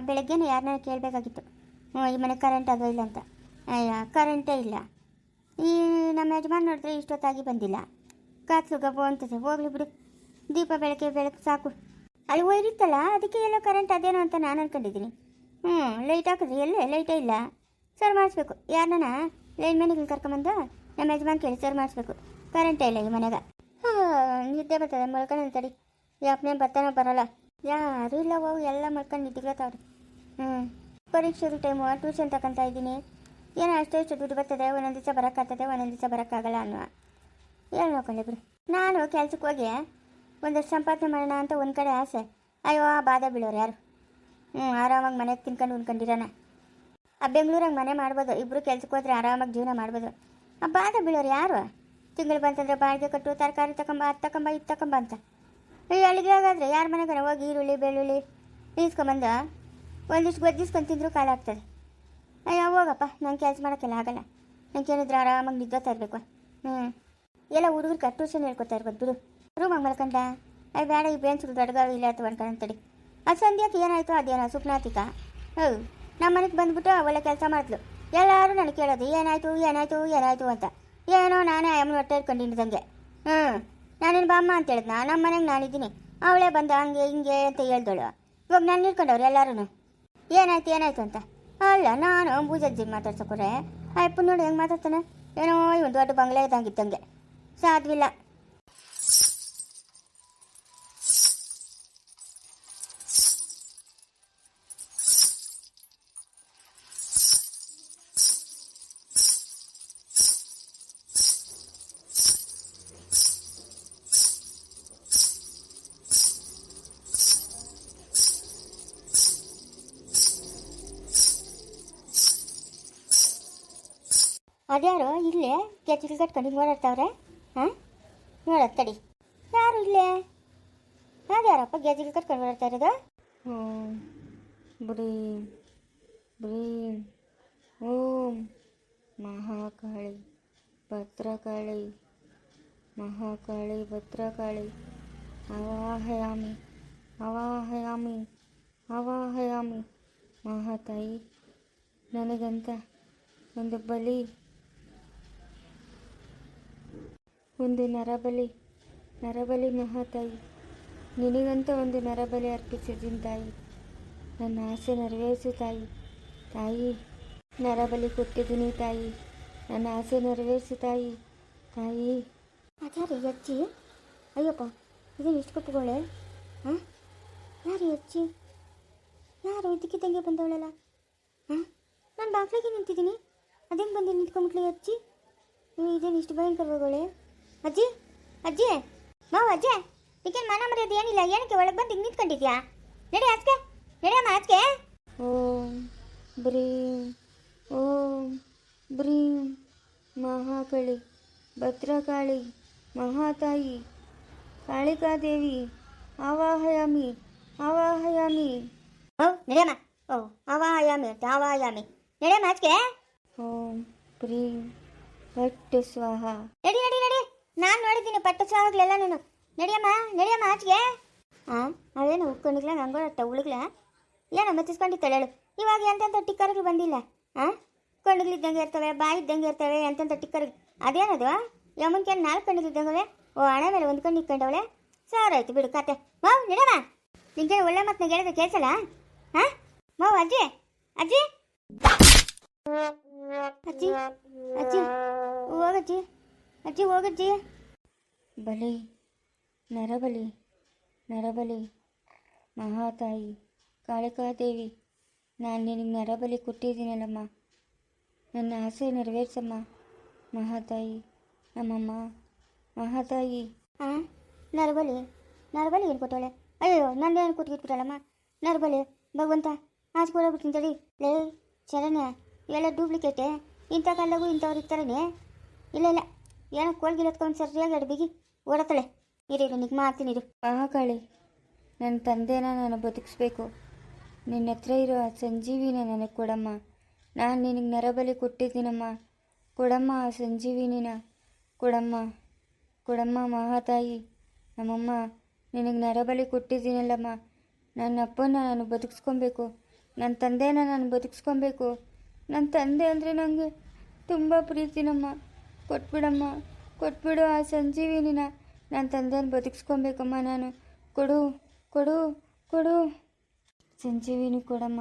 ಬೆಳಗ್ಗೆನೇ ಯಾರನ್ನ ಕೇಳಬೇಕಾಗಿತ್ತು. ಹ್ಞೂ ಈ ಮನೆ ಕರೆಂಟ್ ಅದೋ ಇಲ್ಲ ಅಂತ. ಅಯ್ಯ ಕರೆಂಟೇ ಇಲ್ಲ. ಈ ನಮ್ಮ ಯಜಮಾನ್ ನೋಡಿದ್ರೆ ಇಷ್ಟೊತ್ತಾಗಿ ಬಂದಿಲ್ಲ. ಕಾತ್ಲು ಗಬ್ಬು ಅಂತದೆ ಹೋಗ್ಲಿ ಬಿಡು. ದೀಪ ಬೆಳಕೆ ಬೆಳಕು ಸಾಕು. ಅಲ್ಲಿ ಒಯ್ದಿತ್ತಲ್ಲ ಅದಕ್ಕೆ ಎಲ್ಲೋ ಕರೆಂಟ್ ಅದೇನೋ ಅಂತ ನಾನು ಅನ್ಕೊಂಡಿದ್ದೀನಿ. ಹ್ಞೂ ಲೈಟ್ ಹಾಕಿದ್ರಿ ಎಲ್ಲೇ? ಲೈಟೇ ಇಲ್ಲ. ಸರ್ ಮಾಡಿಸ್ಬೇಕು. ಯಾರನ್ನ? ಲೈನ್ ಮನೆಗೆ ಕರ್ಕೊಂಬಂದು ನಮ್ಮ ಯಜಮಾನ್ ಕೇಳಿ ಸರ್ ಮಾಡಿಸ್ಬೇಕು. ಕರೆಂಟೇ ಇಲ್ಲ ಈ ಮನೆಗೆ ಹಾಂ, ನಿದ್ದೆ ಬರ್ತದೆ. ಮೊಳ್ಕೊಂಡು ತಡಿ ಯಾಪ್ನೇ ಬರ್ತಾನೋ ಬರಲ್ಲ. ಯಾರು ಇಲ್ಲ ಅವು ಎಲ್ಲ ಮಲ್ಕೊಂಡು ನಿದ್ದಿಗ್ಲತ್ತವ್ರು ಹ್ಞೂ ಪರೀಕ್ಷೆದು ಟೈಮು ಟ್ಯೂಷನ್ ತಗೊಂತ ಇದ್ದೀನಿ. ಏನೋ ಅಷ್ಟೇ ಇಷ್ಟು ದುಡ್ಡು ಬರ್ತದೆ, ಒಂದೊಂದು ದಿವಸ ಬರೋಕ್ಕಾಗ್ತದೆ ಒಂದೊಂದು ದಿವಸ ಬರೋಕ್ಕಾಗಲ್ಲ ಅನ್ನುವ. ಏನು ನೋಡ್ಕೊಂಡೆ ಬಿಡು. ನಾನು ಕೆಲ್ಸಕ್ಕೆ ಹೋಗಿ ಒಂದಷ್ಟು ಸಂಪಾದನೆ ಮಾಡೋಣ ಅಂತ ಒಂದು ಕಡೆ ಆಸೆ. ಅಯ್ಯೋ, ಆ ಬಾಧೆ ಬೀಳೋರು ಯಾರು? ಹ್ಞೂ ಆರಾಮಾಗಿ ಮನೆಗೆ ತಿನ್ಕೊಂಡು ಉಣ್ಕೊಂಡಿರೋಣ. ಆ ಬೆಂಗಳೂರಾಗ ಮನೆ ಮಾಡ್ಬೋದು ಇಬ್ಬರು ಕೆಲ್ಸಕ್ಕೆ ಹೋದ್ರೆ ಆರಾಮಾಗಿ ಜೀವನ ಮಾಡ್ಬೋದು. ಆ ಬಾಧೆ ಬೀಳೋರು ಯಾರು? ತಿಂಗಳು ಬಂತಂದ್ರೆ ಬಾಡಿಗೆ ಕಟ್ಟು, ತರಕಾರಿ ತಗೊಂಬ ಅದು ತಗೊಂಬ ಇದು ಅಂತ. ಅಲ್ಲಿಗೆ ಹೋಗಾದ್ರೆ ಯಾರ ಮನೆಗಾರ ಹೋಗಿ ಈರುಳ್ಳಿ, ಬೆಳ್ಳುಳ್ಳಿ ಈಸ್ಕೊಂಬಂದು ಒಂದಿಷ್ಟು ಗೊಜ್ಜಿಸ್ಕೊಂಡು ತಿಂದರೂ ಕಾಲ ಆಗ್ತದೆ. ಅಯ್ಯೋ, ಹೋಗಪ್ಪ, ನಂಗೆ ಕೆಲಸ ಮಾಡೋಕ್ಕೆಲ್ಲ ಆಗಲ್ಲ. ನಂಗೆ ಏನಿದ್ರೆ ಆರಾಮಾಗಿ ನಿದ್ದೋತಾ ಇರಬೇಕು. ಹ್ಞೂ ಎಲ್ಲ ಹುಡುಗರು ಟ್ಯೂಷನ್ ಹೇಳ್ಕೊತಾ ಇರ್ಬೋದು ಬಿಡು. ರೂಮಾಗ ಮಲ್ಕೊಂಡ ಅಯ್ಯ ಬೇಡ, ಈ ಬೇನ್ಸ್ ದೊಡ್ಡಗ ಇಲ್ಲ ಅಥವಾ ಆ ಅದು ಸಂಧ್ಯಾಕ್ಕೆ ಏನಾಯಿತು ಅದೇನೋ, ಸುಪ್ನಾತಿಕ? ಹೌದು ನಮ್ಮ ಮನೆಗೆ ಬಂದ್ಬಿಟ್ಟು ಒಳ್ಳೆ ಕೆಲಸ ಮಾಡಿದ್ಲು. ಎಲ್ಲರೂ ನನಗೆ ಕೇಳೋದು, ಏನಾಯ್ತು ಏನಾಯ್ತು ಏನಾಯ್ತು ಅಂತ. ಏನೋ ನಾನೇ ಅಮ್ಮನ ಹೊಟ್ಟೆ ಇಟ್ಕೊಂಡಿದ್ದಂಗೆ ಹ್ಞೂ ನಾನೇನು ಬಾಮ್ಮ ಅಂತ ಹೇಳಿದ್ನ? ನಮ್ಮ ಮನೆಗೆ ನಾನಿದ್ದೀನಿ. ಅವಳೇ ಬಂದ ಹಂಗೆ ಹಿಂಗೆ ಅಂತ ಹೇಳ್ದಳು. ಇವಾಗ ನಾನು ನಿಲ್ಕೊಂಡವ್ರು ಎಲ್ಲರೂ ಏನಾಯ್ತು ಏನಾಯ್ತು ಅಂತ? ಅಲ್ಲ, ನಾನು ಬೂಜಜ್ಜಿ ಮಾತಾಡ್ಸೋಕ್ರೆ ಅಯ್ಯಪ್ಪ, ನೋಡಿ, ಹೆಂಗೆ ಮಾತಾಡ್ತಾನೆ? ಏನೋ ಒಂದು ದೊಡ್ಡ ಬಂಗ್ಲೆ ಇದ್ದಂಗೆ. ಸಾಧ್ವಿಲ್ಲ. ಅದ್ಯಾರೋ? ಇಲ್ಲೇ. ಗೆಜ್ಜಿಗೆ ಕಟ್ಕೊಂಡು ಓಡಾಡ್ತಾವ್ರೆ? ಹಾಂ? ನೋಡೋದು ತಡಿ ಯಾರು ಇಲ್ಲೇ? ಅದ್ಯಾರಪ್ಪ ಗೆಜ್ಜಿಗೆ ಕಟ್ಕೊಂಡು ಓಡಾಡ್ತಾ ಇರೋದು? ಹ್ಞೂ ಬ್ರೀಂ ಬ್ರೀಂ, ಓಂ ಮಹಾಕಾಳಿ ಭದ್ರಕಾಳಿ ಮಹಾಕಾಳಿ ಭದ್ರಕಾಳಿ, ಅವಾಹಯಾಮಿ ಅವಾಹಯಾಮಿ ಅವಾಹಯಾಮಿ, ಮಹಾತಾಯಿ, ನನಗಂತ ಒಂದು ಬಲಿ ಒಂದು ನರಬಲಿ ನರಬಲಿ ಮಹಾತಾಯಿ. ನಿನಗಂತ ಒಂದು ನರಬಲಿ ಅರ್ಪಿಸಿದ್ದೀನಿ ತಾಯಿ ನನ್ನ ಆಸೆ ನೆರವೇರಿಸು ತಾಯಿ. ತಾಯಿ, ನರಬಲಿ ಕೊಟ್ಟಿದ್ದೀನಿ ತಾಯಿ. ನನ್ನ ಆಸೆ ನೆರವೇರಿಸು ತಾಯಿ. ತಾಯಿ. ಅದಾರಿ ಅಜ್ಜಿ? ಅಯ್ಯಪ್ಪ ಇದನ್ನು ಇಷ್ಟು ಕೊಟ್ಟುಕೊಳ್ಳೆ ಹಾಂ? ಯಾರು ಅಜ್ಜಿ? ಯಾರು ಇದಕ್ಕಿದ್ದಂಗೆ ಬಂದವಳಲ್ಲ? ಹಾಂ? ನಾನು ಬಾಗಿಲಿಗೆ ನಿಂತಿದ್ದೀನಿ. ಅದೇನು ಬಂದು ನಿಂತ್ಕೊಂಡ್ಬಿಟ್ಲಿ ಅಜ್ಜಿ? ನೀವು ಇದೇನು ಇಷ್ಟು ಭಯಂಕರವಾಗಳೆ ಅಜ್ಜಿ ಅಜ್ಜಿ ಮಾವ ಅಜ್ಜಿ ಈಗೇನು ಮನ ಮರ್ಯಾದೆ ಏನಿಲ್ಲ ಏನಕ್ಕೆ ಒಳಗೆ ಬಂದು ಹಿಂಗೆ ನಿಂತ್ಕೊಂಡಿದ್ಯಾ? ನಡಿ ಆಚೆ ನಡಿಯಮ್ಮ ಆಚೆ ಓಂ ಬ್ರೀಂ ಓಂ ಬ್ರೀಂ ಮಹಾಕಳಿ ಭದ್ರಕಾಳಿ ಮಹಾತಾಯಿ ಕಾಳಿಕಾದೇವಿ ಆವಾಹಯಾಮಿ ಆವಾಹಯಾಮಿ. ಓ ನಡೆಯಮ್ಮ ಓ ಆವಾಹಯಾಮಿ ಅಂತ ಆವಾಹಯಾಮಿ. ನಡೆಯಮ್ಮ ಆಚೆ ಓಂ ಪ್ರೀಂ ಪಟ್ಟು ಸ್ವಾಹ. ನಡಿ ನಡಿ ನಡಿ. ನಾನು ನೋಡಿದ್ದೀನಿ ಪಟ್ಟು ನಾನು ನೀನು. ನಡಿಯಮ್ಮ ನಡಿಯಮ್ಮ ಆಚೆಗೆ. ಹಾಂ ಅವೇನು ಉಕ್ಕೊಂಡಿಗ್ಲ ನಂಗೋಡಟ್ಟ ಉಳುಗ್ಲ? ಏನೋ ಹೇಳು. ಇವಾಗ ಎಂತೆಂಥ ಟಿಕ್ಕರ್ಗಳು ಬಂದಿಲ್ಲ? ಹಾಂ ಕಣ್ಣುಗಳಿದ್ದಂಗೆ ಇರ್ತವೆ ಬಾಯಿ ಇದ್ದಂಗೆ ಇರ್ತವೆ ಎಂತೆಂಥ ಟಿಕ್ಕರ್ ಅದೇನದು? ಯಮನ್ಕೆ ನಾಲ್ಕು ಕಣ್ಣಿಗಿದ್ದಂಗವೆ ಓ ಹಣೆ ಮೇಲೆ ಒಂದು ಕಣ್ಣು ಸಾವಿರ ಆಯ್ತು ಬಿಡು ಕತೆ. ಮಾವ್ ನಡಮ್ಮ ನಿಂಗೆ ಒಳ್ಳೆ ಮತ್ತೆ ಹೇಳಿದ್ರೆ ಕೇಳಿಸಲ್ಲ? ಹಾಂ ಮಾವ್ ಅಜ್ಜಿ ಅಜ್ಜಿ. ಅಜ್ಜಿ ಅಜ್ಜಿ. ಹೋಗಜ್ಜಿ ಅಜ್ಜಿ, ಹೋಗಜ್ಜಿ. ಬಲಿ, ನರಬಲಿ ನರಬಲಿ, ಮಹಾತಾಯಿ, ಕಾಳಿಕಾದೇವಿ, ನಾನು ನಿನಗೆ ನರಬಲಿ ಕೊಟ್ಟಿದ್ದೀನಲ್ಲಮ್ಮ. ನನ್ನ ಆಸೆ ನೆರವೇರಿಸಮ್ಮ, ಮಹಾತಾಯಿ, ನಮ್ಮಮ್ಮ, ಮಹಾತಾಯಿ. ಹಾಂ ನರಬಲಿ ನರಬಲಿ ಏನು ಅಯ್ಯೋ ಏನು ಕೊಟ್ಬಿಟ್ಬಿಟ್ಟಳಮ್ಮ ನರಬಲಿ, ಭಗವಂತ ಆಸೆ ಕೊಡೋಗ್ಬಿಡ್ತೀನಿ ತಡಿ. ಲೇ ಶರಣ್ಯ ಎಲ್ಲ ಡೂಪ್ಲಿಕೇಟೆ, ಇಂಥ ಕಾಲಗೂ ಇಂಥವ್ರು ಇರ್ತಾರೇ ಇಲ್ಲ ಇಲ್ಲ. ಏನೋ ಕೋಲ್ಗಿಲ್ ಎತ್ಕೊಂಡು ಸರಿಯಾಗಿ ಅಡ್ಬಿಗಿ ಬಿಗಿ. ಓಡತ್ತಾಳೆ ಇರಿ ನಿಗೆ ಮಾಡ್ತೀನಿ ಇರು. ಮಹಾಕಾಳಿ ನನ್ನ ತಂದೆನ ನಾನು ಬದುಕಿಸ್ಬೇಕು. ನಿನ್ನ ಹತ್ರ ಇರೋ ಆ ಸಂಜೀವಿನ ನನಗೆ ಕೊಡಮ್ಮ. ನಾನು ನಿನಗೆ ನರಬಲಿ ಕೊಟ್ಟಿದ್ದೀನಮ್ಮ. ಕೊಡಮ್ಮ ಆ ಸಂಜೀವಿನಿನ. ಕೊಡಮ್ಮ. ಕೊಡಮ್ಮ ಮಹಾತಾಯಿ. ನಮ್ಮಮ್ಮ, ನಿನಗೆ ನರಬಲಿ ಕೊಟ್ಟಿದ್ದೀನಲ್ಲಮ್ಮ. ನನ್ನ ಅಪ್ಪನ ನಾನು ಬದುಕಿಸ್ಕೊಬೇಕು. ನನ್ನ ತಂದೆನ ನಾನು ಬದುಕಿಸ್ಕೊಬೇಕು. ನನ್ನ ತಂದೆ ಅಂದರೆ ನನಗೆ ತುಂಬ ಪ್ರೀತಿನಮ್ಮ. ಕೊಟ್ಬಿಡಮ್ಮ. ಕೊಟ್ಬಿಡು ಆ ಸಂಜೀವಿನಿನ. ನನ್ನ ತಂದೆಯನ್ನು ಬದುಕಿಸ್ಕೊಬೇಕಮ್ಮ ನಾನು. ಕೊಡು ಕೊಡು ಕೊಡು. ಸಂಜೀವಿನಿ ಕೊಡಮ್ಮ.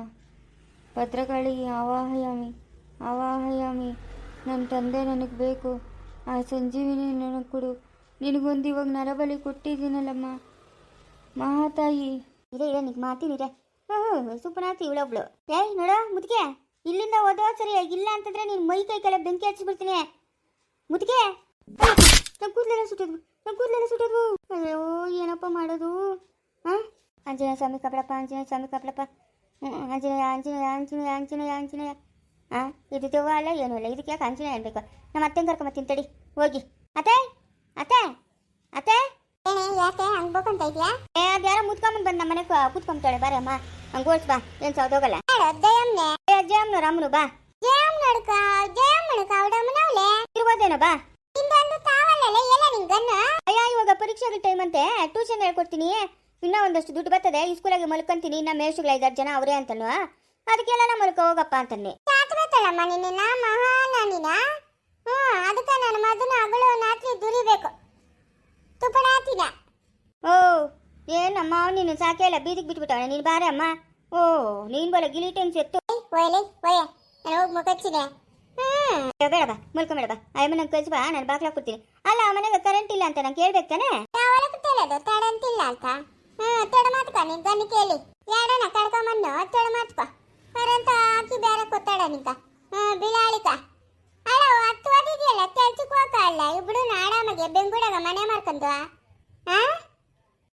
ಭದ್ರಕಾಳಿ, ಆವಾಹಯಾಮಿ ಆವಾಹಯಾಮಿ. ನನ್ನ ತಂದೆ ನನಗೆ ಬೇಕು. ಆ ಸಂಜೀವಿನಿ ನನಗೆ ಕೊಡು. ನಿನಗೊಂದು ಇವಾಗ ನರಬಲಿ ಕೊಟ್ಟಿದ್ದೀನಲ್ಲಮ್ಮ. ಮಹಾತಾಯಿ. ಇದೆ ಇದೆ ನಿಂಗೆ ಮಾತಿನಿರೆ ಹ್ಞೂ ಸುಪ್ಪನಾತಿ ಇವಳೊಬ್ಳು ಏಯ್, ನೋಡ, ಮುದುಕೆ. ಇಲ್ಲಿಂದ ಓದೋ ಸರಿ, ಇಲ್ಲ ಅಂತಂದ್ರೆ ನೀನು ಮೈ ಕೈ ಕೆಳ ಬೆಂಕಿ ಹಚ್ಚಿಬಿಡ್ತೀನಿ. ಮುದುಕೆ? ನಮ್ಮ ಕೂದಲೆಲ್ಲ ಸುಟ್ಟಿದ್ವು ನಮ್ಮ ಕೂದಲೆಲ್ಲ ಸುಟ್ಟಿದ್ವು. ಅಯ್ಯೋ ಏನಪ್ಪ ಮಾಡೋದು? ಹಾಂ ಆಂಜನೇಯ ಸ್ವಾಮಿ ಕಪಡಪ್ಪ ಆಂಜನೇಯ ಸ್ವಾಮಿ ಕಪಡಪ್ಪ ಹ್ಞೂ ಆಂಜನೇಯ ಆಂಜನೇಯ ಆಂಜನೇಯ ಆಂಜನೇಯ ಆಂಜನೇಯ. ಹಾಂ ಇದು ದೆವ್ವ ಅಲ್ಲ ಏನೂ ಇಲ್ಲ. ಇದಕ್ಕೆ ಯಾಕೆ ಆಂಜನೇಯ ಅನ್ಬೇಕು? ನಮ್ಮ ಅತ್ತೆಂಗೆ ಕರ್ಕೊಂಬತ್ತೀನಿ ತಡಿ. ಹೋಗಿ. ಅತ್ತೆ? ಅತ್ತೆ? ಅತ್ತೆ? ಯಾಕೆ? ಹಂಗೆ ಬೋಕಂತ ಇದೆಯಾ? ಏ ಅದ್ಯಾರೋ ಮುತ್ಕೊಂಬಂದು ಬಂದು ನಮ್ಮ ಮನೆಗೆ ಕೂತ್ಕೊಂತಾಳೆ ಬಾರೆ ಅಮ್ಮ. ಹಂಗೆ ಓಡ್ಸ್ ಬಾ. ಏನು ಸೌದೋಗಲ್ಲ. ಏ ಜಯಮ್ನ ರಾಮನು ಬಾ. ನಡ್ಕ ಜಯಮ್ ನಡ್ಕ ಮನವಲೆ ಇರ್ಬೋದೇನೋ ಬಾ. ಇಂದೊಂದು ತಾವಲ್ಲಲೆ ಎಲ್ಲ ನಿಂಗನ್ನ? ಅಯ್ಯ ಇವಾಗ ಪರೀಕ್ಷೆಗಳ ಟೈಮ್ ಅಂತೆ ಟ್ಯೂಷನ್ ಹೇಳ್ಕೊಡ್ತೀನಿ ಇನ್ನೂ ಒಂದಷ್ಟು ದುಡ್ಡು ಬರ್ತದೆ ಈ ಸ್ಕೂಲಾಗೆ ಮಲ್ಕೊಂತೀನಿ ಇನ್ನ ಮೇಷುಗಳ ಐದಾರು ಜನ ಅವರೇ ಅಂತನು ಅದಕ್ಕೆಲ್ಲ ನಾ ಮಲ್ಕ ಹೋಗಪ್ಪ ಅಂತನ್ನಿ. ಬೇಕಲ್ಲಮ್ಮ ನಿನ್ನ ಮಹಾನಾನಿನ ಹ್ಞೂ ಅದಕ್ಕೆ ನನ್ನ ಮದನ ಅಗಳು ನಾಟಿ ದುರಿಬೇಕು. ತುಪ್ಪಡಾತಿನ ಓ ಏನಮ್ಮ ನೀನು ಸಾಕೆ ಇಲ್ಲ ಬೀದಿಗೆ ಬಿಟ್ಬಿಟ್ಟವಳೆ ನೀನು ಬಾರೆ ಅಮ್ಮ. ಓ ನೀನು ಬರೋ ಗಿಲಿ ಟೆನ್ಸ್ ಎತ್ತು. ಒಯ್ಲೆ ಒಯ್ಯ. ನಾನು ಹೋಗಿ ಮುಖಚ್ಚಿದೆ ಹ್ಮ್. ಬೇಡ ಬಾ ಮುಲ್ಕೊಂಬೇಡ ಬಾ. ಅಯ್ಯಮ್ಮ ನಂಗೆ ಕಳ್ಸಿ ಬಾ, ನಾನು ಬಾಗ್ಲ ಕೊಡ್ತೀನಿ. ಅಲ್ಲ ಮನೆಗೆ ಕರೆಂಟ್ ಇಲ್ಲ ಅಂತ ನಂಗೆ ಕೇಳ್ಬೇಕು ತಾನೆ? ತಡ ಅಂತಿಲ್ಲ ಅಂತ. ಹ್ಮ್, ತಡ ಮಾತ್ಕ ನಿನ್ ಬನ್ನಿ ಕೇಳಿ. ಯಾಡನ ಕರ್ಕೊಂಬನ್ನು, ತಡ ಮಾತ್ಕ ಕರೆಂಟ್ ಹಾಕಿ ಬೇರೆ ಕೊತ್ತಾಡ ನಿಂತ ಹ್ಮ್ ಬಿಳಾಳಿಕ ಅಲ್ಲ ಹತ್ತು ಓದಿದೆಯಲ್ಲ ಕೆಲ್ಸಕ್ಕೆ ಹೋಗ ಅಲ್ಲ? ಇಬ್ರು ಆರಾಮಾಗೆ ಬೆಂಗಳೂರಾಗ ಮನೆ ಮಾಡ್ಕೊಂಡು ಆ?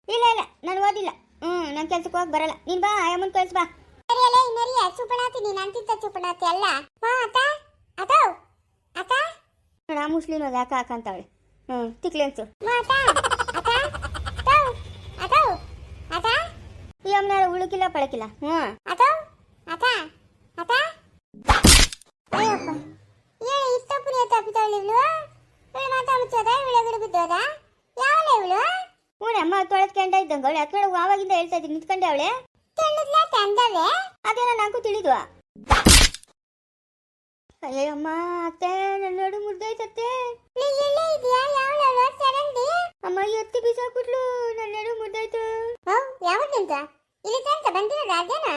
ಇಲ್ಲ ಇಲ್ಲ, ನಾನು ಓದಿಲ್ಲ. ಹ್ಮ್, ನಾನು ಕೆಲ್ಸಕ್ಕೆ ಹೋಗಿ ಬರಲ್ಲ. ನೀನು ಬಾ ಅಮ್ಮನ್ ಕಳ್ಸಿ ಬಾ. ಸರಿಯಲ್ಲ ಇನ್ನರಿಯ ಚುಪಣಾತಿ ನೀನ್ ಅಂತಿದ್ದ ಚುಪಣಾತಿ ಅಲ್ಲ. ಹಾ ಅಕ್ಕ? ನೋಡ ಮುಸ್ಲಿಂ ಅದ ಅಕ್ಕ ಅಕ್ಕ ಅಂತವಳೆ. ಹ್ಮ್ ತಿಕ್ಲೆನ್ಸು ತೌ ಈ ಅಮ್ಮನ ಉಳುಕಿಲ್ಲ ಪಳಕಿಲ್ಲ? ಹ್ಮ್ ಅಕ್ಕ? ಅತ ಅಯ್ಯಪ್ಪ. ಏ ಇವಳು? ಇವಳು ಮಾತಾ ಮುಚ್ಚೋದ? ಇವಳು ಬಿದ್ದೋದ? ಯಾವಳ ಇವಳು? ಹ್ಞೂ ಅಮ್ಮ ತೊಳೆದ್ಕೊಂಡ ಇದ್ದಂಗೆ ಅವಳೆ. ಹತ್ಕಡೆ ಆವಾಗಿಂದ ಹೇಳ್ತಾ ಇದ್ದೀನಿ ನಿಂತ್ಕೊಂಡೆ ಅವಳೆ. ತೆಳ್ಳದ್ಲ ತಂದವೆ? ಅದೇನೋ ನಂಗೂ ತಿಳಿದ್ವ ಅಯ್ಯಮ್ಮ ಅತ್ತೆ ನನ್ನ ನೋಡು ಅಮ್ಮ, ಎತ್ತಿ ಬಿಸಾಕ್ಬಿಟ್ಲು. ನನ್ನ ನಡು ಹಾ ಯಾವತ್ತಂತ ಇಲ್ಲಿ ತನಕ ಬಂದಿರೋದು ಅದೇನ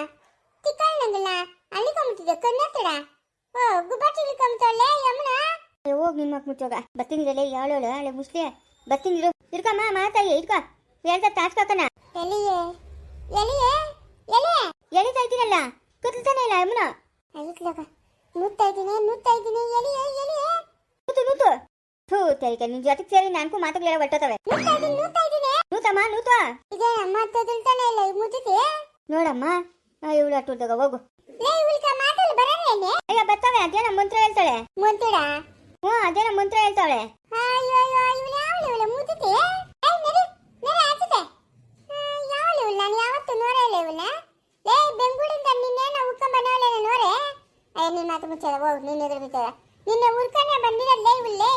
ತಿಕ್ಕಣ್ಣಂಗಿಲ್ಲ ಅಲ್ಲಿ ಕಮ್ತಿದ್ದೆ ಕಣ್ಣತ್ತಡ ಓ ಗುಬ್ಬಾಟಿ ಕಮ್ತಾಳೆ ಯಮನ? ಹೋಗ್ ನಿನ್ ಮಕ್ ಮುಚ್ಚೋಗ. ಬತ್ತಿನಿರಲ್ಲ ಯಾವಳೋಳು ಹಳೆ ಮುಸ್ಲಿ. ಬತ್ತಿನಿರು. ಇರ್ಕಮ್ಮ ಮಾತಾಯಿ ಇರ್ಕ. ಹೇಳ್ತಾ ತಾಸ್ಕಕ್ಕನ ಎಲಿಯೇ ಎಲಿಯೇ ಎಲೆ ಎಳಿತಾ ಇದ್ದೀನಲ್ಲ ಕತ್ಲ್ತಾನೆ ಇಲ್ಲ ಯಮನ ಅಯ್ಯಕ್ಲಾಗ ನೂತ್ತಾ ಇದ್ದೀನಿ ನೂತ್ತಾ ಇದ್ದೀನಿ ಎಲಿಯೇ ನೂತು ನೂತು ಥೂ ತೆರಿಕ ನಿನ್ ಜೊತೆಗೆ ಸೇರಿ ನಾನ್ಕು ಮಾತುಗಳೆಲ್ಲ ಬರ್ತವೆ ನೂತಮ್ಮ ನೂತ ಇದೆ ಅಮ್ಮ ತದಲ್ತಾನೆ ಇಲ್ಲ ಈ ಮುದ್ದಿದೆ ನೋಡಮ್ಮ ಇವಳು ಅಟ್ಟುದಾಗ ಹೋಗು. ಅಯ್ಯ ಬರ್ತಾವೆ ಅದೇನ ಮಂತ್ರ ಹೇಳ್ತಾಳೆ. ಮಂತ್ರ ಹ್ಞೂ ಅದೇನ ಮಂತ್ರ ಹೇಳ್ತಾಳೆ. ಅಯ್ಯೋ ಅಯ್ಯೋ ಇವಳು ಯಾವಳು ಇವಳು ಮುದ್ದಿದೆ ನಾನು ಯಾವತ್ತು ನೋಡೇ ಇಲ್ಲ ಇವನ್ನ ಏ ಬೆಂಗಳೂರಿಂದ ನಿನ್ನೇನ ಉಳ್ಕೊಂಡ್ ಬಂದವಳೆ ಅಯ್ಯ ನಿನ್ನ ಮಾತು ಮುಚ್ಚಲ್ಲ ಓ ನಿನ್ನ ಎದುರು ಬಿದ್ದಾರ ನಿನ್ನೆ ಉಳ್ಕೊಂಡೆ ಬಂದಿರಲ್ಲೇ ಇವಳ್ಳೇ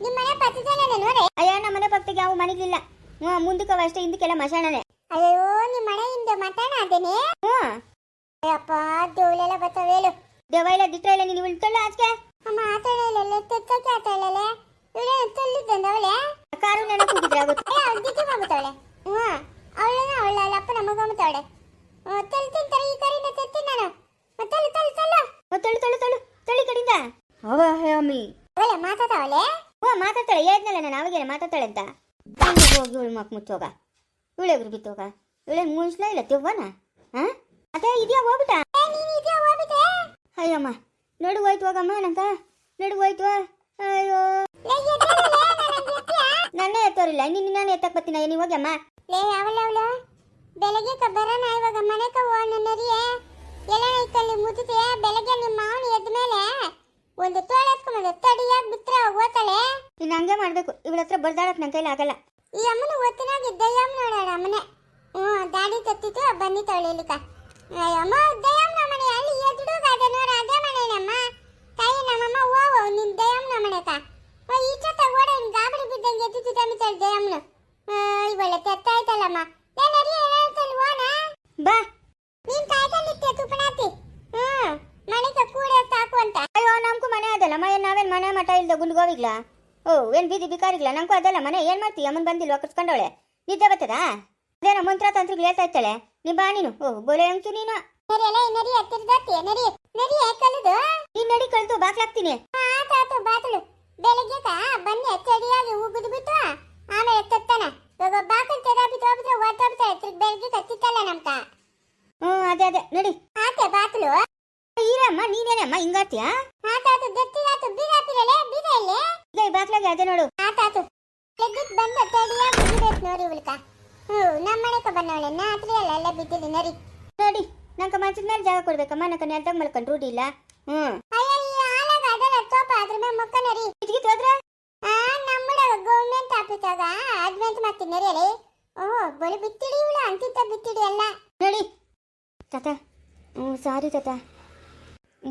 ನಿಮ್ಮ ಮನೆ ಪಕ್ಕದಲ್ಲೇ ನೋರೆ ಅಯ್ಯ ನಮ್ಮ ಮನೆ ಪಕ್ಕದಾಗ ಯಾವ ಮನೆಗಿಲ್ಲ. ಹ್ಞೂ ಮುಂದಕ್ಕೆ ಅಷ್ಟೇ ಹಿಂದಕ್ಕೆಲ್ಲ ಮಶಾಣನೆ ಅಯ್ಯೋ ನಿಮ್ಮ ಮನೆ ಹಿಂದೆ ಮತಾನ ಅದೇನೆ? ಹ್ಞೂ. ಅಯ್ಯಪ್ಪ ದೇವಲೆಲ್ಲ ಬರ್ತಾವೆ ಹೇಳು. ದೇವ ಇಲ್ಲ ದಿಟ್ಟ ಇಲ್ಲ ನೀನು ಉಳ್ಕೊಳ್ಳ ಆಚೆ? ಅಮ್ಮ ಆತಾಡಲ್ಲ ತೆತ್ತಕ್ಕೆ ಆತಾಡಲ್ಲ ಇವಳೆ ಎತ್ತಲ್ಲಿದ್ದಂದವಳೆ ಕಾರು ನೆನ ಕೂಗಿದ್ರಾಗುತ್ತೆ ದಿಕ್ಕಿ ಮಾಡ್ಬಿಟ್ಟವಳೆ ಹ್ಞೂ. ಅವಳನ್ನ ಅವಳಲ್ಲ ಅಪ್ಪ ನಮಗ ಮಾಡ್ತಾವಳೆ ತಳ್ಳಿ ತಿಂತಾರೆ ಈ ಕಡೆಯಿಂದ ತೆತ್ತಿ ನಾನು. ತಳ್ಳು ತಳ್ಳು ತಳ್ಳು ತಳ್ಳು ತಳ್ಳು ತಳ್ಳು ತಳ್ಳಿ ಕಡೆಯಿಂದ. ಅವ ಹೇಮಿ ಅವಳೆ ಮಾತಾಡ್ತಾವಳೆ ಓ ಮಾತಾಡ್ತಾಳೆ. ಹೇಳಿದ್ನಲ್ಲ ನಾನು ಅವಾಗೇನೆ ಮಾತಾಡ್ತಾಳೆ ಅಂತ. ಹಂಗೆ ಹೋಗಿ ಇವಳು ಮಕ್ ಮುಚ್ಚೋಗ ಇವಳೆ ಎದುರು ಬಿತ್ತೋಗ ಇವಳೆ ಮುನ್ಸ್ಲ ಇಲ್ಲ ತೆವ್ವನ? ಹಾ ಅದೇ ಇದೆಯಾ ಹೋಗ್ಬಿಟ್ಟ? ಅಯ್ಯಮ್ಮ ನಡು ಹೋಯ್ತು ಹೋಗಮ್ಮ ನಂಗ. ನಡು ಹೋಯ್ತು. ಅಯ್ಯೋ. ನನ್ನ ಎತ್ತೋರಿಲ್ಲ. ನಿನ್ನ ನಾನು ಎತ್ತಕ್ ಬರ್ತೀನಿ. ನೀವು ಹೋಗಮ್ಮ ಲೇ ಅವಳ ಅವಳು. ಬೆಳಗ್ಗೆ ಬರೋಣ ಇವಾಗ ಮನೆಕ ಹೋಗೋಣ ನರಿಯೇ ಎಲ್ಲ ಐತಲ್ಲಿ ಮುದ್ದಿದೆ ಬೆಳಗ್ಗೆ ನಿಮ್ಮ ಮಾವನ ಎದ್ದ ಮೇಲೆ ಒಂದು ತೋಳ ಎತ್ಕೊಂಬಂದು ತಡಿಯಾಗಿ ಬಿಟ್ರೆ ಓದ್ತಾಳೆ. ನೀನು ಹಂಗೆ ಮಾಡಬೇಕು. ಇವಳ ಹತ್ರ ಬರ್ದಾಡಕ್ ನನ್ನ ಕೈಲಿ ಆಗಲ್ಲ. ಈ ಅಮ್ಮನ ಒತ್ತಿನಾಗಿ ದಯ್ಯಮ್ಮ ನೋಡೋಣ ಅಮ್ಮನೆ. ಹ್ಞೂ ದಾಡಿ ತತ್ತಿತ್ತು ಬನ್ನಿ ಇಲ್ಲಿಕ. ಅಯ್ಯಮ್ಮ ದಯ್ಯಮ್ಮ ಮನೆ. ಅಲ್ಲಿ ಎದುರುಗ ಅದ ನೋಡ. ಅದೇ ಮನೆನಮ್ಮ. ತಾಯಿ ನಮ್ಮಮ್ಮ ಓ ನಿನ್ ದಯ್ಯಮ್ಮ ಮನೆಕ. ಈಚೆ ತಗೋಡ ಇನ್ ಗಾಬರಿ ಬಿದ್ದಂಗೆ ಎದ್ದು ತಮಿತಾಳೆ ದಯ್ಯಮ್ಮನ ಇವಳೆ ತೆತ್ತಾಯ್ತಲ್ಲಮ್ಮ ನಾನು ಅರಿ ಏನಾಯ್ತಲ್ಲ ನಾ ಬಾ. ನೀನ್ ಕಾಯ್ತಲ್ಲಿತ್ತೆ ತುಪ್ಪನಾತಿ? ಹ್ಮ್, ಮನೆಗೆ ಕೂಡೆ ಸಾಕು ಅಂತ. ಅಯ್ಯೋ, ನಮಗೂ ಮನೆ ಅದಲ್ಲಮ್ಮ ಮ ನಾವೇನ್ ಮನೆ ಮಠ ಇಲ್ದ ಗುಂಡ್ಗೋವಿಗ್ಲ? ಓ, ಏನ್ ಬೀದಿ ಬಿಕಾರಿಗ್ಲ? ನಂಗೂ ಅದಲ್ಲ. ಮನೆ, ಏನ್ ಮಾಡ್ತೀಯ? ಅಮ್ಮನ್ ಬಂದಿಲ್ವಾ, ಕರ್ಸ್ಕೊಂಡವಳೆ? ನಿದ್ದೆ ಬರ್ತದಾ? ಅದೇನೋ ಮಂತ್ರ ತಂತ್ರಿಗಳು ಹೇಳ್ತಾ ಇರ್ತಾಳೆ ನೀ ಬಾ ನೀನು. ಓ ಬೋಲೆ ಅಂಕು ನೀನು. ನರಿಯಲ್ಲ ನರಿ ಹತ್ತಿರದಾತಿ ನರಿ ನರಿ ಕಲಿದು ನೀ ನಡಿ ಕಲಿತು ಬಾಕ್ಲಾಗ್ತೀನಿ ಆತಾತು ಬಾತಳು. ಬೆಳಗ್ಗೆ ಬನ್ನಿ ಚಡಿಯಾಗಿ ಉಗಿದ್ಬಿಟ್ಟು ಬಿಟ್ಟು ಆಮೇಲೆ ತತ್ತಾನ ಇವಾಗ ತಿರ್ಗಿ ಬೆಳಗ್ಗೆ ಕತ್ತಿತ್ತಲ್ಲ ಅದೇ ಅದೇ. ನಡಿ. ಆತೆ ಬಾತಳು ಈರಮ್ಮ ನೀನೇನಮ್ಮ ಹಿಂಗಾಡ್ತೀಯಾ ಆತಾತು ದತ್ತಿದಾತು ಬೀಗಾಪಿರಲೆ ಬೀಗ ಇಲ್ಲಿ? ಈಗ ಈ ಬಾಕ್ಲಾಗೆ ಅದೇ ನೋಡು. ಆತಾತು ಬಂದ ನೋಡಿ ಹ್ಞೂ ಬಂದವಳೆ ಅಲ್ಲ ಎಲ್ಲ ನರಿ ನೋಡಿ. ನಂಗೆ ಮಂಚದ ಮೇಲೆ ಜಾಗ ಕೊಡ್ಬೇಕಮ್ಮ ನಂಗೆ ನೆಲ್ದಾಗ ಮಲ್ಕೊಂಡು ರೂಢಿ ಇಲ್ಲ. ಹ್ಮ್ ಅಯ್ಯಯ್ಯ ಆಲ ಅದಲ್ಲ ತೋಪ ಅದ್ರ ಮೇಲೆ ಮುಕ್ಕ ನರಿ ಇದ್ಗಿತ್ ಹೋದ್ರೆ? ಗೌರ್ಮೆಂಟ್ ಆಫೀಸಾಗ ಅಡ್ಮೆಂಟ್ ಮಾಡ್ತೀನಿ ನರಿಯಲಿ ಓ ಬಳಿ ಬಿತ್ತಿಡಿ ಇವಳು ಅಂತಿತ್ತ ಬಿತ್ತಿಡಿ ಅಲ್ಲ ಹೇಳಿ ತಾತ ಹ್ಞೂ ಸಾರಿ ತಾತ.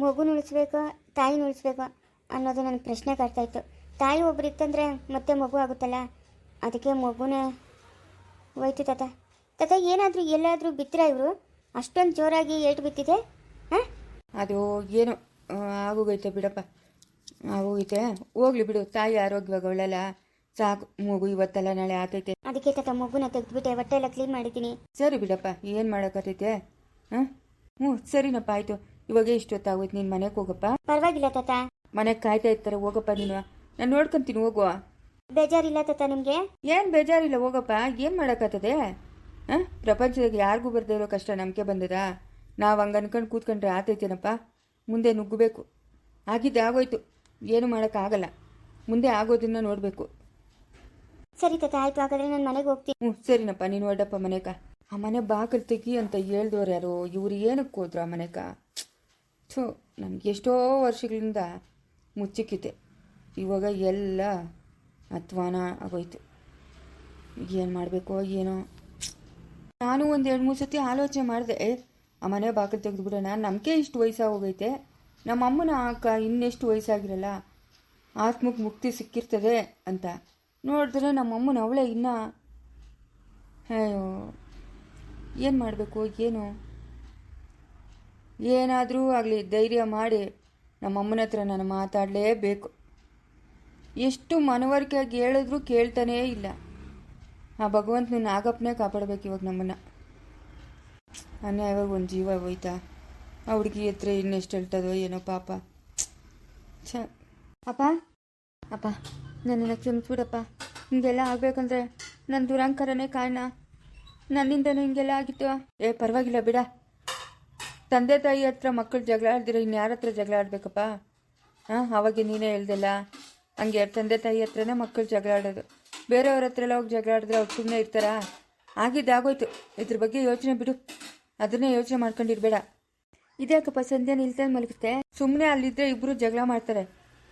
ಮಗು ಉಳಿಸ್ಬೇಕು ತಾಯಿ ಉಳಿಸ್ಬೇಕು ಅನ್ನೋದು ನನ್ನ ಪ್ರಶ್ನೆ ಕಾಡ್ತಾ ಇತ್ತು. ತಾಯಿ ಒಬ್ರು ಇತ್ತಂದ್ರೆ ಮತ್ತೆ ಮಗು ಆಗುತ್ತಲ್ಲ? ಅದಕ್ಕೆ ಮಗುನೇ ಹೋಯ್ತು ತಾತ. ತಾತ ಏನಾದರೂ ಎಲ್ಲಾದರೂ ಬಿತ್ತಿರ ಇವರು? ಅಷ್ಟೊಂದು ಜೋರಾಗಿ ಏಟು ಬಿತ್ತಿದೆ ಹಾಂ? ಅದು ಏನು ಆಗೋಗೈತೆ ಬಿಡಪ್ಪ. ಆಗೋಗೈತೆ ಹೋಗ್ಲಿ ಬಿಡು ತಾಯಿ ಆರೋಗ್ಯವಾಗ ಒಳ್ಳೆಲ್ಲ ಸಾಕು ಮಗು ಇವತ್ತಲ್ಲ ನಾಳೆ ಆತೈತೆ. ಅದಕ್ಕೆ ತ ಮಗುನ ತೆಗೆದ್ಬಿಟ್ಟೆ ಹೊಟ್ಟೆ ಎಲ್ಲ ಕ್ಲೀನ್ ಮಾಡಿದ್ದೀನಿ. ಸರಿ ಬಿಡಪ್ಪ ಏನು ಮಾಡೋಕ್ಕತ್ತೈತೆ ಹಾಂ? ಹ್ಞೂ ಸರಿನಪ್ಪ ಆಯಿತು. ಇವಾಗ ಇಷ್ಟೊತ್ತಾಗೋಯ್ತು ನೀನು ಮನೆಗೆ ಹೋಗಪ್ಪ. ಪರವಾಗಿಲ್ಲ ತಾತ. ಮನೆಗೆ ಕಾಯ್ತಾ ಇರ್ತಾರೆ ಹೋಗಪ್ಪ ನೀನು. ನಾನು ನೋಡ್ಕೊಂತೀನಿ ಹೋಗುವ. ಬೇಜಾರಿಲ್ಲ ತಾತ ನಿಮಗೆ? ಏನು ಬೇಜಾರಿಲ್ಲ ಹೋಗಪ್ಪ. ಏನು ಮಾಡೋಕ್ಕತ್ತದೆ ಹಾಂ? ಪ್ರಪಂಚದಾಗ ಯಾರಿಗೂ ಬರ್ದೇ ಇರೋ ಕಷ್ಟ ನಮಗೆ ಬಂದದ. ನಾವು ಹಂಗೆ ಅನ್ಕೊಂಡು ಕೂತ್ಕೊಂಡ್ರೆ ಆತೈತೇನಪ್ಪ? ಮುಂದೆ ನುಗ್ಗಬೇಕು. ಆಗಿದ್ದೆ ಆಗೋಯ್ತು. ಏನು ಮಾಡೋಕ್ಕಾಗಲ್ಲ. ಮುಂದೆ ಆಗೋದನ್ನ ನೋಡಬೇಕು. ಸರಿ ತಾತ ಆಯಿತು ಹಾಗಾದ್ರೆ ನಾನು ಮನೆಗೆ ಹೋಗ್ತೀನಿ. ಹ್ಞೂ ಸರಿನಪ್ಪ ನೀನು ಹೊರಡಪ್ಪ ಮನೆಕ ಆ ಮನೆ ಬಾಗಿಲು ತೆಗಿ ಅಂತ ಹೇಳ್ದವ್ರು ಯಾರು? ಇವ್ರು ಏನಕ್ಕೆ ಹೋದ್ರು ಆ ಮನೆಕ ಥೂ ನನಗೆ ಎಷ್ಟೋ ವರ್ಷಗಳಿಂದ ಮುಚ್ಚಿಕ್ಕಿದೆ. ಇವಾಗ ಎಲ್ಲ ಅಧ್ವಾನ ಆಗೋಯ್ತು. ಏನು ಮಾಡಬೇಕು ಏನೋ. ನಾನು ಒಂದು ಎರಡು ಮೂರು ಸತಿ ಆಲೋಚನೆ ಮಾಡಿದೆ ಆ ಮನೆ ಬಾಗಿಲು ತೆಗೆದುಬಿಡೋಣ. ನಮಗೆ ಇಷ್ಟು ವಯಸ್ಸಾಗಿ ಹೋಗೈತೆ ನಮ್ಮ ಅಮ್ಮನ ಅಕ್ಕ ಇನ್ನೆಷ್ಟು ವಯಸ್ಸಾಗಿರಲ್ಲ? ಆತ್ಮಕ್ಕೆ ಮುಕ್ತಿ ಸಿಕ್ಕಿರ್ತದೆ ಅಂತ. ನೋಡಿದ್ರೆ ನಮ್ಮ ಅಮ್ಮನ ಅವಳೇ ಇನ್ನೂ, ಅಯ್ಯೋ, ಏನು ಮಾಡಬೇಕು, ಏನು? ಏನಾದರೂ ಆಗಲಿ, ಧೈರ್ಯ ಮಾಡಿ ನಮ್ಮಮ್ಮನ ಹತ್ರ ನಾನು ಮಾತಾಡಲೇಬೇಕು. ಎಷ್ಟು ಮನವರಿಕೆಯಾಗಿ ಹೇಳಿದ್ರೂ ಕೇಳ್ತಾನೇ ಇಲ್ಲ. ಆ ಭಗವಂತನ ನಾಗಪ್ಪನೇ ಕಾಪಾಡಬೇಕು ಇವಾಗ ನಮ್ಮನ್ನು. ಅನ್ಯಾಯವಾಗಿ ಒಂದು ಜೀವ ಹೋಯ್ತಾ? ಆ ಹುಡುಗಿ ಹತ್ರ ಇನ್ನೆಷ್ಟು ಹೇಳ್ತದೋ ಏನೋ ಪಾಪ. ಛ. ಅಪ್ಪ ಅಪ್ಪ ನನ್ನನ್ನು ಕ್ಷಮಿಸ್ಬಿಡಪ್ಪ. ಹಿಂಗೆಲ್ಲ ಆಗಬೇಕಂದ್ರೆ ನನ್ನ ದುರಂಕಾರನೇ ಕಾರಣ. ನನ್ನಿಂದನೂ ಹಿಂಗೆಲ್ಲ ಆಗಿತ್ತು. ಏ, ಪರವಾಗಿಲ್ಲ, ಬಿಡ. ತಂದೆ ತಾಯಿ ಹತ್ರ ಮಕ್ಕಳು ಜಗಳ ಆಡ್ದಿರ ಇನ್ಯಾರ ಹತ್ರ ಜಗಳ ಆಡ್ಬೇಕಪ್ಪ? ಹಾಂ ಅವಾಗ ನೀನೇ ಹೇಳ್ದಲ್ಲ. ಹಂಗೆ ತಂದೆ ತಾಯಿ ಹತ್ರನೇ ಮಕ್ಕಳು ಜಗಳ ಆಡೋದು. ಬೇರೆಯವ್ರ ಹತ್ರ ಎಲ್ಲ ಹೋಗಿ ಜಗಳ ಆಡಿದ್ರೆ ಅವ್ರು ಸುಮ್ಮನೆ ಇರ್ತಾರಾ? ಆಗಿದ್ದಾಗೋಯ್ತು. ಇದ್ರ ಬಗ್ಗೆ ಯೋಚನೆ ಬಿಡು. ಅದನ್ನೇ ಯೋಚನೆ ಮಾಡ್ಕೊಂಡಿರ್ಬೇಡ. ಇದ್ಯಾಕಪ್ಪ ಸಂಧ್ಯಾ ನಿಲ್ತಾನೆ ಮಲಗುತ್ತೆ. ಸುಮ್ಮನೆ ಅಲ್ಲಿದ್ದರೆ ಇಬ್ಬರು ಜಗಳ ಮಾಡ್ತಾರೆ.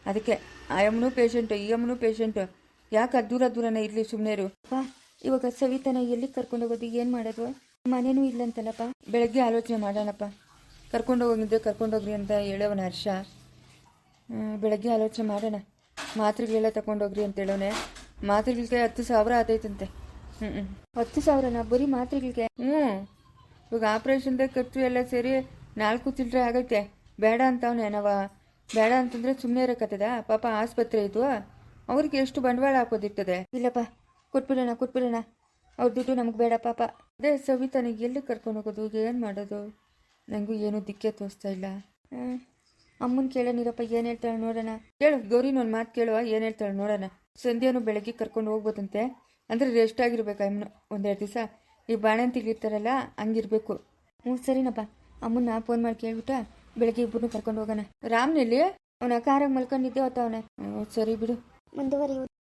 ಅದಕ್ಕೆ, ಆ ಅಮ್ಮನೂ ಪೇಷಂಟು ಈ ಅಮ್ಮನೂ ಪೇಷಂಟು ಯಾಕೆ ದೂರ ದೂರನೇ ಇರಲಿ ಸುಮ್ಮನೆ ಇರು ಅಪ್ಪ ಇವಾಗ ಸವಿತಾನ ಎಲ್ಲಿಗೆ ಕರ್ಕೊಂಡು ಹೋಗೋದು? ಏನು ಮಾಡೋದು? ಮನೇನೂ ಇಲ್ಲಂತಲ್ಲಪ್ಪ ಬೆಳಗ್ಗೆ ಆಲೋಚನೆ ಮಾಡೋಣಪ್ಪ ಕರ್ಕೊಂಡು ಹೋಗಿದ್ರೆ ಕರ್ಕೊಂಡೋಗ್ರಿ ಅಂತ ಹೇಳೋವನ ಹರ್ಷ. ಬೆಳಗ್ಗೆ ಆಲೋಚನೆ ಮಾಡೋಣ. ಮಾತ್ರೆಗಳೆಲ್ಲ ತಗೊಂಡೋಗ್ರಿ ಅಂತ ಹೇಳೋನೆ ಮಾತ್ರೆಗಳಿಗೆ ಹತ್ತು ಸಾವಿರ ಆದೈತಂತೆ. ಹ್ಞೂ ಹ್ಞೂ ಹತ್ತು ಸಾವಿರನ? ಬರೀ ಮಾತ್ರೆಗಳಿಗೆ? ಹ್ಞೂ ಇವಾಗ ಆಪ್ರೇಷನ್ದಾಗ ಖರ್ಚು ಎಲ್ಲ ಸೇರಿ ನಾಲ್ಕು ಚಿಲ್ಲರೆ ಆಗೈತೆ. ಬೇಡ ಅಂತವನೆ ನಾವ. ಬೇಡ ಅಂತಂದ್ರೆ ಸುಮ್ಮನೆ ಇರೋಕತ್ತದ? ಪಾಪ ಆಸ್ಪತ್ರೆ ಇದು. ಅವ್ರಿಗೆ ಎಷ್ಟು ಬಂಡವಾಳ ಹಾಕೋದಿರ್ತದೆ? ಇಲ್ಲಪ್ಪ, ಕೊಟ್ಬಿಡೋಣ ಕೊಟ್ಬಿಡೋಣ. ಅವ್ರ ದುಡ್ಡು ನಮಗೆ ಬೇಡ ಪಾಪ. ಅದೇ ಸವಿತಾನಿಗೆ ಎಲ್ಲಿ ಕರ್ಕೊಂಡು ಹೋಗೋದು? ಏನು ಮಾಡೋದು? ನನಗೂ ಏನೂ ದಿಕ್ಕೆ ತೋರಿಸ್ತಾ ಇಲ್ಲ. ಅಮ್ಮನ ಕೇಳೋನಿರಪ್ಪ ಏನು ಹೇಳ್ತಾಳೆ ನೋಡೋಣ. ಕೇಳು ಗೌರಿನ ಒಂದು ಮಾತು ಕೇಳುವ, ಏನು ಹೇಳ್ತಾಳೆ ನೋಡೋಣ. ಸಂಧ್ಯಾನು ಬೆಳಗ್ಗೆ ಕರ್ಕೊಂಡು ಹೋಗ್ಬೋದಂತೆ. ಅಂದರೆ ರೆಸ್ಟ್ ಆಗಿರ್ಬೇಕು, ಅಮ್ಮನ. ಒಂದೆರಡು ದಿವಸ. ಈ ಬಾಣಂತಿಗಿರ್ತಾರಲ್ಲ ಹಂಗಿರ್ಬೇಕು. ಹ್ಞೂ ಸರಿನಪ್ಪ. ಅಮ್ಮನ್ನ ಫೋನ್ ಮಾಡಿ ಕೇಳ್ಬಿಟ್ಟ ಬೆಳಗ್ಗೆ ಇಬ್ಬರನ್ನು ಕರ್ಕೊಂಡು ಹೋಗೋಣ. ರಾಮ್ನಲ್ಲಿ ಅವನ ಕಾರಾಗ ಮಲ್ಕೊಂಡಿದ್ದೆ ಹೊತ್ತವನೆ ಸರಿ ಬಿಡು. ಮುಂದುವರಿಯುವುದು.